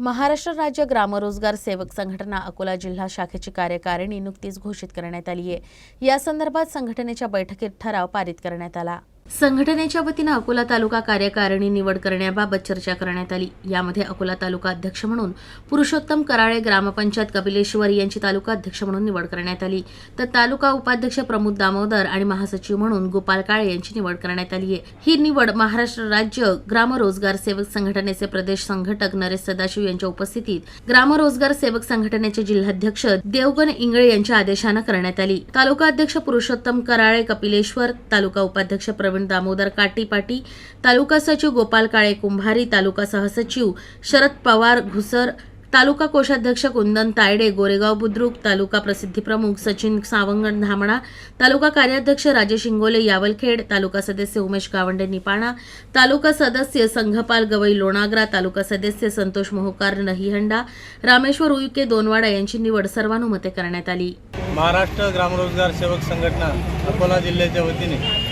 महाराष्ट्र राज्य ग्रामरोजगार सेवक संघटना अकोला जिल्हा शाखेची कार्यकारिणी नुकतीच घोषित करण्यात आली आहे. या संदर्भात संघटनेच्या बैठकीत ठराव पारित करण्यात आला. संघटनेच्या वतीनं अकोला तालुका कार्यकारिणी निवड करण्याबाबत चर्चा करण्यात आली. यामध्ये अकोला तालुका अध्यक्ष म्हणून पुरुषोत्तम कराळे ग्रामपंचायत कपिलेश्वर यांची तालुका अध्यक्ष म्हणून निवड करण्यात आली. तर तालुका उपाध्यक्ष प्रमोद दामोदर आणि महासचिव म्हणून गोपाल काळे यांची निवड करण्यात आली आहे. ही निवड महाराष्ट्र राज्य ग्रामरोजगार सेवक संघटनेचे प्रदेश संघटक नरेश सदाशिव यांच्या उपस्थितीत ग्रामरोजगार सेवक संघटनेचे जिल्हाध्यक्ष देवगण इंगळे यांच्या आदेशानं करण्यात आली. तालुका अध्यक्ष पुरुषोत्तम कराळे कपिलेश्वर तालुका उपाध्यक्ष प्रवीण दामोदर काटीपाटी तालुका सचिव गोपाल काळे कुंभारी तालुका सहसचिव शरद पवार घुसर तालुका कोषाध्यक्ष कुंदन तायडे गोरेगाव बुद्रुक तालुका प्रसिद्धी प्रमुख सचिन सावंगण धामणा तालुका कार्याध्यक्ष राजेश इंगोले यावलखेड तालुका सदस्य उमेश गावंडे निपाणा तालुका सदस्य संघपाल गवई लोणाग्रा तालुका सदस्य संतोष मोहोकार नहीहंडा रामेश्वर उईके दोनवाडा यांची निवड सर्वानुमते करण्यात आली. महाराष्ट्र ग्रामरोजगार सेवक संघटना अकोला जिल्ह्याच्या वतीने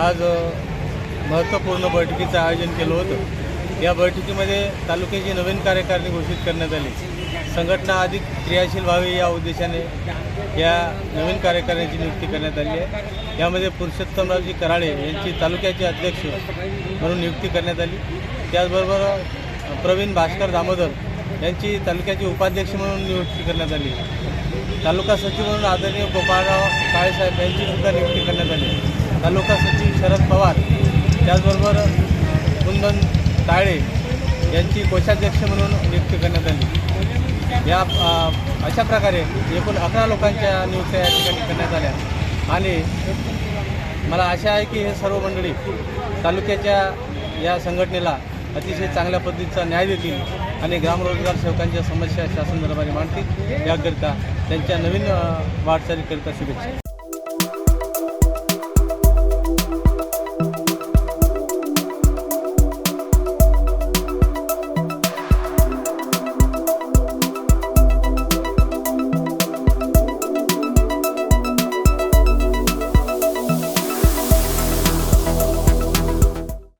आज महत्त्वपूर्ण बैठकीचं आयोजन केलं होतं. या बैठकीमध्ये तालुक्याची नवीन कार्यकारिणी घोषित करण्यात आली. संघटना अधिक क्रियाशील व्हावी या उद्देशाने या नवीन कार्यकारिणीची नियुक्ती करण्यात आली आहे. यामध्ये पुरुषोत्तमरावजी कराळे यांची तालुक्याचे अध्यक्ष म्हणून नियुक्ती करण्यात आली. त्याचबरोबर प्रवीण भास्कर दामोदर यांची तालुक्याचे उपाध्यक्ष म्हणून नियुक्ती करण्यात आली. तालुका सचिव म्हणून आदरणीय गोपाळराव काळेसाहेब यांची सुद्धा नियुक्ती करण्यात आली. तालुका सचिव शरद पवार त्याचबरोबर कुंदन ताळे यांची कोषाध्यक्ष म्हणून नियुक्ती करण्यात आली. या अशा प्रकारे एकूण अकरा लोकांच्या नियुक्त्या या ठिकाणी करण्यात आल्या. आणि मला आशा आहे की हे सर्व मंडळी तालुक्याच्या या संघटनेला अतिशय चांगल्या पद्धतीचा न्याय देतील आणि ग्रामरोजगार सेवकांच्या समस्या शासन दरबारी मांडतील. याकरिता त्यांच्या नवीन वाटचालीकरिता शुभेच्छा.